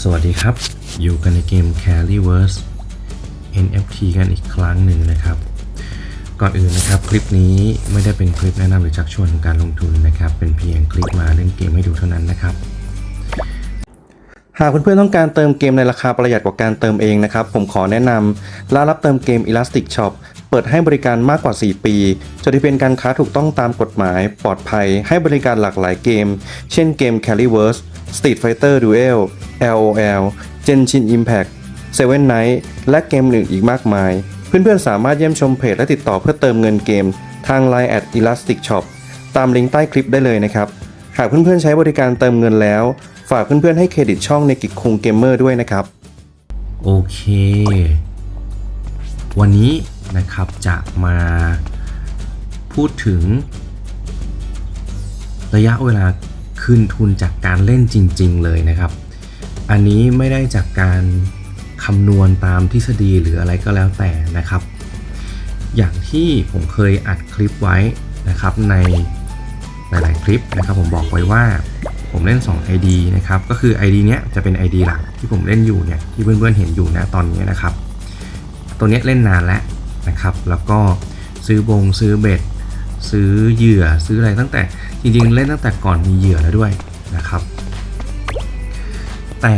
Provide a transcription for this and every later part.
สวัสดีครับ อยู่กันในเกม Carryverse NFT กันอีกครั้งหนึ่งนะครับ ก่อนอื่นนะครับคลิปนี้ไม่ได้เป็นคลิปแนะนำหรือชักชวนการลงทุนนะครับ เป็นเพียงคลิปมาเล่นเกมให้ดูเท่านั้นนะครับ หากเพื่อนๆต้องการเติมเกมในราคาประหยัดกว่าการเติมเองนะครับ ผมขอแนะนำร้านรับเติมเกม Elastic Shop เปิดให้บริการมากกว่า 4 ปีจดทะเบียนการค้าถูกต้องตามกฎหมาย ปลอดภัย ให้บริการหลากหลายเกม เช่นเกม Carryverse Street Fighter Duel LOL Genshin Impact Seven Night และเกมอื่นอีกมากมาย เพื่อนๆ สามารถเยี่ยมชมเพจและติดต่อเพื่อเติมเงินเกม ทาง Line at Elastic Shop ตามลิงก์ใต้คลิปได้เลยนะครับ หากเพื่อนๆ ใช้บริการเติมเงินแล้ว ฝากเพื่อนๆ ให้เครดิตช่องในกิจคุงเกมเมอร์ด้วยนะครับ โอเค วันนี้ นะครับ จะมาพูดถึง ระยะเวลาคืนทุนจากการเล่นจริง ๆ เลยนะครับ อันนี้ไม่ได้จากการคำนวณตามทฤษฎีหรืออะไรก็แล้วแต่นะครับ อย่างที่ผมเคยอัดคลิปไว้นะครับในหลายๆคลิปนะครับ ผมบอกไว้ว่าผมเล่น 2 ID นะครับ ก็คือ ID เนี้ยจะเป็น ID หลักที่ผมเล่นอยู่เนี่ยที่เพื่อนๆเห็นอยู่นะตอนนี้นะครับ ตัวเนี้ยเล่นนานแล้ว นะครับ แล้วก็ซื้อบงซื้อเบ็ด ซื้อเหยื่อซื้ออะไรตั้งแต่จริงๆ เล่นตั้งแต่ก่อนมีเหยื่อแล้วด้วยนะครับ แต่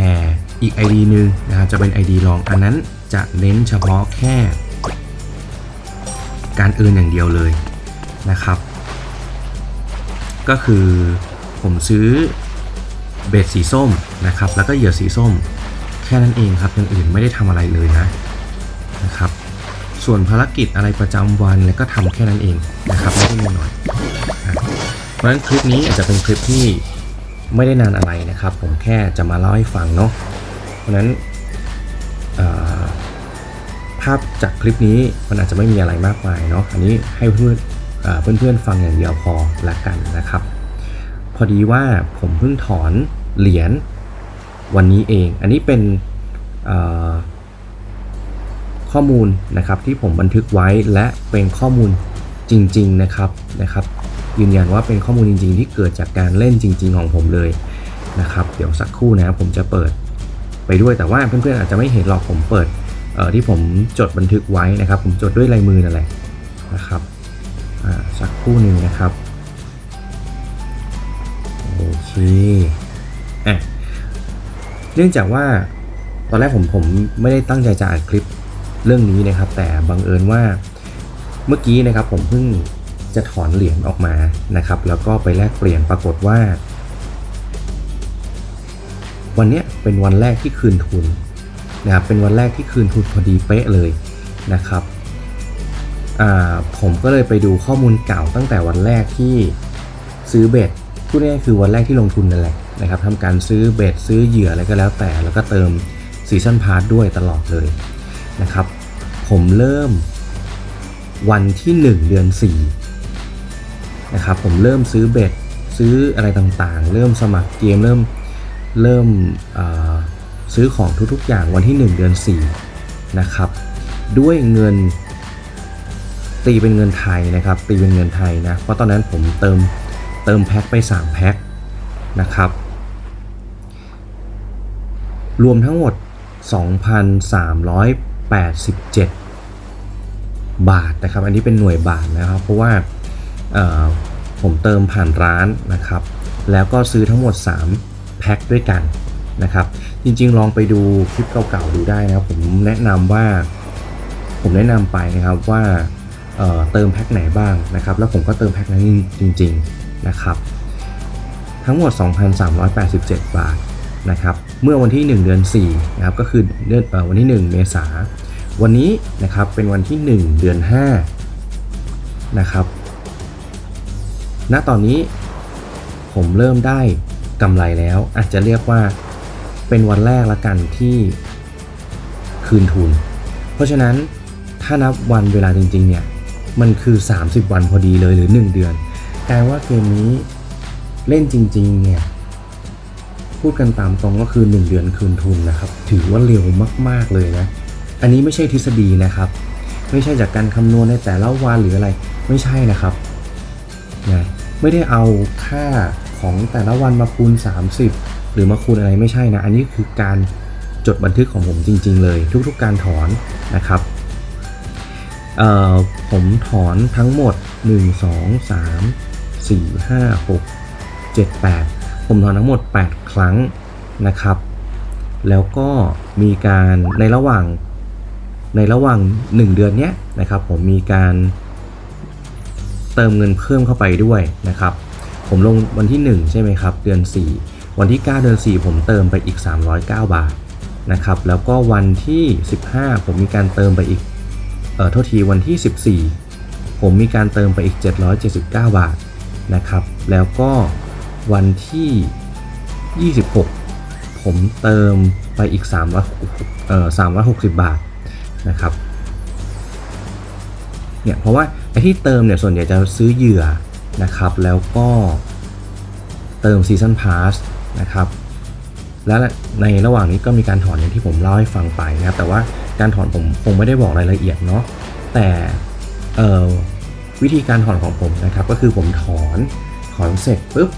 อีก ID หนึงนะครับจะเป็น ID รองอันนั้นจะเน้นเฉพาะแค่ การเอินอย่างเดียวเลยนะครับ ก็คือผมซื้อเบ็ดสีส้มนะครับ แล้วก็เหยื่อสีส้ม แค่นั้นเองครับอย่างอื่นไม่ได้ทำอะไรเลยนะนะครับ ส่วนภารกิจอะไรประจำวันแล้วก็ทำแค่นั้นเองนะครับไม่ได้มีหน่อย เพราะฉะนั้นคลิปนี้อาจจะเป็นคลิปที่ไม่ได้นานอะไรนะครับ ผมแค่จะมาเล่าให้ฟังเนาะเพราะฉะนั้นภาพจากคลิปนี้มันอาจจะไม่มีอะไรมากมายเนาะอันนี้ให้เพื่อนเอ่อเพื่อนๆฟังอย่างเดียวพอละกันนะครับ พอดีว่าผมเพิ่งถอนเหรียญวันนี้เอง อันนี้เป็นเข้อมูลนะครับที่ผมบันทึกไว้และเป็นข้อมูลจริง ๆนะครับนะครับยืนยันว่าเป็นข้อมูลจริง ๆ ที่เกิดจากการเล่นจริง ๆ ของผมเลยนะครับเดี๋ยวสักครู่นะผมจะเปิดไปด้วยแต่ว่าเพื่อนๆอาจจะไม่เห็นหรอกผมเปิดที่ผมจดบันทึกไว้นะครับ ผมจดด้วยลายมือนั่นแหละนะครับอ่าสักครู่หนึ่งนะครับโอเคอะเนื่องจากว่าตอนแรกผมผมไม่ได้ตั้งใจจะอัดคลิป เรื่องนี้นะครับ แต่บังเอิญว่าเมื่อกี้นะครับผมเพิ่งจะถอนเหรียญออกมานะครับ แล้วก็ไปแลกเปลี่ยนปรากฏว่า วันนี้เป็นวันแรกที่คืนทุนนะครับเป็นวันแรกที่คืนทุนพอดีเป๊ะเลยนะครับผมก็เลยไปดูข้อมูลเก่าตั้งแต่วันแรกที่ซื้อเบ็ดพูดง่ายๆคือวันแรกที่ลงทุนนั่นแหละนะครับทำการซื้อเบ็ดซื้อเหยื่ออะไรก็แล้วแต่ แล้วก็เติมซีซันพาร์ทด้วยตลอดเลย นะครับ ผมเริ่มวันที่ 1 เดือน4นะครับผมเริ่มซื้อเบ็ดซื้ออะไรต่างๆ เริ่มสมัครเกมเริ่มเริ่มซื้อของทุกๆ อย่างวันที่ 1 เดือน4นะครับด้วยเงินตีเป็นเงินไทยนะครับตีเป็นเงินไทยนะเพราะตอนนั้นผมเติมเติมแพ็คไป3แพ็คนะครับรวมทั้งหมด 87 บาทนะครับ อันนี้เป็นหน่วยบาทนะครับ เพราะว่าผมเติมผ่านร้านนะครับ แล้วก็ซื้อทั้งหมด 3 แพ็คด้วยกันนะครับ จริงๆ ลองไปดูคลิปเก่าๆ ดูได้นะครับผมแนะนำว่าผมแนะนำไปนะครับว่าเเติมแพ็คไหนบ้างนะครับ แล้วผมก็เติมแพ็คนั้นจริงๆนะครับ ทั้งหมด 2,387 บาท นะครับเมื่อวันที่ 1 เดือน4นะครับก็คือเดือนเอ่อวันที่ 1 เมษาวันนี้นะครับเป็นวันที่ 1 เดือน5นะครับณตอนนี้ผมเริ่มได้กำไรแล้ว อาจจะเรียกว่าเป็นวันแรกละกันที่คืนทุน เพราะฉะนั้นถ้านับวันเวลาจริงๆเนี่ยมันคือ 30 วันพอดีเลยหรือ 1 เดือนกลายว่าเกมนี้เล่นจริงๆเนี่ย พูดกันตามตรงก็คือ 1 เดือนคืนทุนนะครับ ถือว่าเร็วมาก ๆ เลยนะ อันนี้ไม่ใช่ทฤษฎีนะครับ ไม่ใช่จากการคำนวณในแต่ละวันหรืออะไร ไม่ใช่นะครับนะไม่ได้เอาค่าของแต่ละวันมาคูณ 30 หรือมาคูณอะไรไม่ใช่นะ อันนี้คือการจดบันทึกของผมจริง ๆ เลย ทุกๆ การถอนนะครับผมถอนทั้งหมด 1 2 3 4 5 6 7 8 ผมถอนทั้งหมด 8 ครั้งนะครับ แล้วก็มีการในระหว่างในระหว่าง 1 เดือนเนี้ยนะครับ ผมมีการเติมเงินเพิ่มเข้าไปด้วยนะครับ ผมลงวันที่ 1 ใช่ไหมครับ เดือน 4 วันที่ 9 เดือน 4 ผมเติมไปอีก 309 บาทนะครับ แล้วก็วันที่ 15 ผมมีการเติมไปอีกเอ่อโทษทีวันที่ 14 ผมมีการเติมไปอีก 779 บาทนะครับ แล้วก็ วันที่ 26 ผมเติมไปอีก300เอ่อ360 บาทนะครับเนี่ยเพราะว่าไอ้ที่เติมเนี่ยส่วนใหญ่จะซื้อเหยื่อนะครับ แล้วก็เติมซีซันพาสนะครับและในระหว่างนี้ก็มีการถอนอย่างที่ผมเล่าให้ฟังไปนะครับ แต่ว่าการถอนผมคงไม่ได้บอกรายละเอียดเนาะแต่วิธีการถอนของผมนะครับ ก็คือผมถอนถอนเสร็จปุ๊บ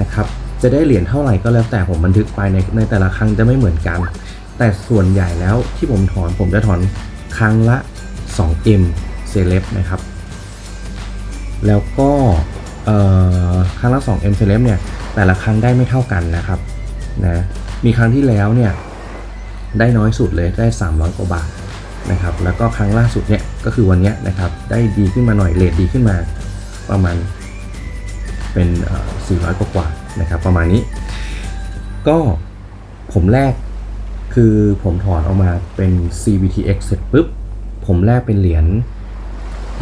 นะครับ จะได้เหรียญเท่าไหร่ก็แล้วแต่ผมบันทึกไปในในแต่ละครั้งจะไม่เหมือนกัน แต่ส่วนใหญ่แล้วที่ผมถอนผมจะถอนครั้งละ 2M เซเลบนะครับ แล้วก็ครั้งละ 2M เซเลบเนี่ยแต่ละครั้งได้ไม่เท่ากันนะครับนะมีครั้งที่แล้วเนี่ยได้น้อยสุดเลยได้ 300 กว่าบาทนะครับ แล้วก็ครั้งล่าสุดเนี่ยก็คือวันนี้นะครับ ได้ดีขึ้นมาหน่อยเลทดีขึ้นมาประมาณ เป็น 400 กว่ากว่านะครับประมาณนี้ ก็ผมแลกคือผมถอนออกมาเป็น CBTX เสร็จปุ๊บ ผมแลกเป็นเหรียญ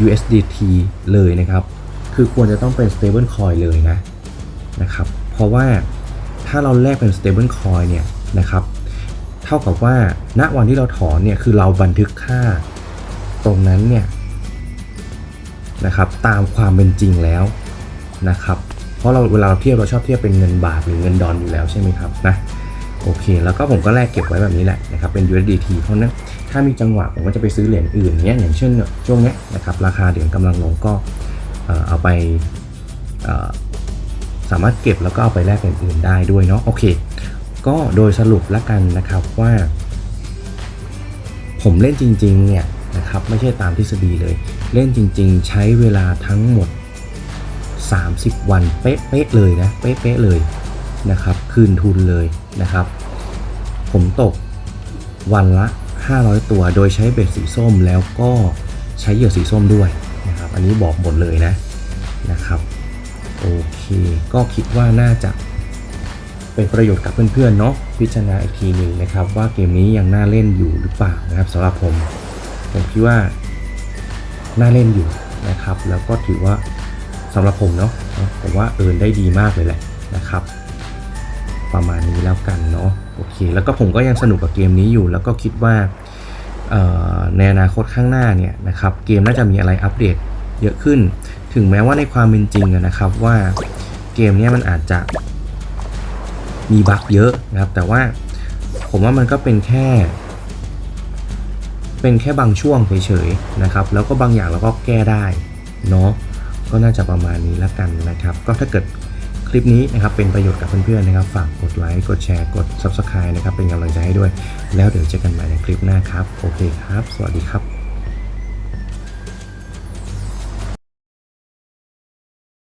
USDT เลยนะครับ คือควรจะต้องเป็น stable coin เลยนะนะครับ เพราะว่าถ้าเราแลกเป็น stable coin เนี่ยนะครับ เท่ากับว่า ณ วันที่เราถอนเนี่ย คือเราบันทึกค่าตรงนั้นเนี่ยนะครับ ตามความเป็นจริงแล้ว นะครับเพราะเราเวลาเราเทียบเราชอบเทียบเป็นเงินบาทหรือเงินดอลอยู่แล้วใช่ไหมครับนะโอเค แล้วก็ผมก็แลกเก็บไว้แบบนี้แหละนะครับเป็น USDT เพราะนั้นถ้ามีจังหวะผมก็จะไปซื้อเหรียญอื่นเนี้ยอย่างเช่นช่วงเนี้ยนะครับราคาเหรียญกำลังลงก็เอาไปสามารถเก็บแล้วก็เอาไปแลกเหรียญอื่นได้ด้วยเนาะโอเค ก็โดยสรุปแล้วกันนะครับว่า ผมเล่นจริงๆเนี่ยนะครับไม่ใช่ตามทฤษฎีเลย เล่นจริง ๆ ใช้เวลาทั้งหมด 30 วันเป๊ะๆเลยนะเป๊ะๆเลยนะครับคืนทุนเลยนะครับ ผมตกวันละ 500 ตัวโดยใช้เบ็ดสีส้มแล้วก็ใช้เหยื่อสีส้มด้วยนะครับ อันนี้บอกหมดเลยนะนะครับโอเค ก็คิดว่าน่าจะเป็นประโยชน์กับเพื่อนๆเนาะพิจารณาอีกทีหนึ่งนะครับ ว่าเกมนี้ยังน่าเล่นอยู่หรือเปล่านะครับสำหรับผมผมคิดว่าน่าเล่นอยู่นะครับ แล้วก็ถือว่า สำหรับผมเนาะผมว่าเอินได้ดีมากเลยแหละนะครับ ประมาณนี้แล้วกันเนาะโอเค แล้วก็ผมก็ยังสนุกกับเกมนี้อยู่ แล้วก็คิดว่าในอนาคตข้างหน้าเนี่ยนะครับเกมน่าจะมีอะไรอัปเดตเยอะขึ้น ถึงแม้ว่าในความเป็นจริงนะครับว่าเกมเนี้ยมันอาจจะมีบั๊กเยอะนะครับ แต่ว่าผมว่ามันก็เป็นแค่ เป็นแค่บางช่วงเฉยๆนะครับ แล้วก็บางอย่างเราก็แก้ได้เนาะ ก็น่าจะประมาณนี้แล้วกันนะครับ ก็ถ้าเกิดคลิปนี้นะครับเป็นประโยชน์กับเพื่อนๆนะครับ ฝากกดไลค์ กดแชร์ กด Subscribe นะครับ เป็นกำลังใจให้ด้วย แล้วเดี๋ยวเจอกันใหม่ในคลิปหน้าครับ โอเคครับ สวัสดีครับ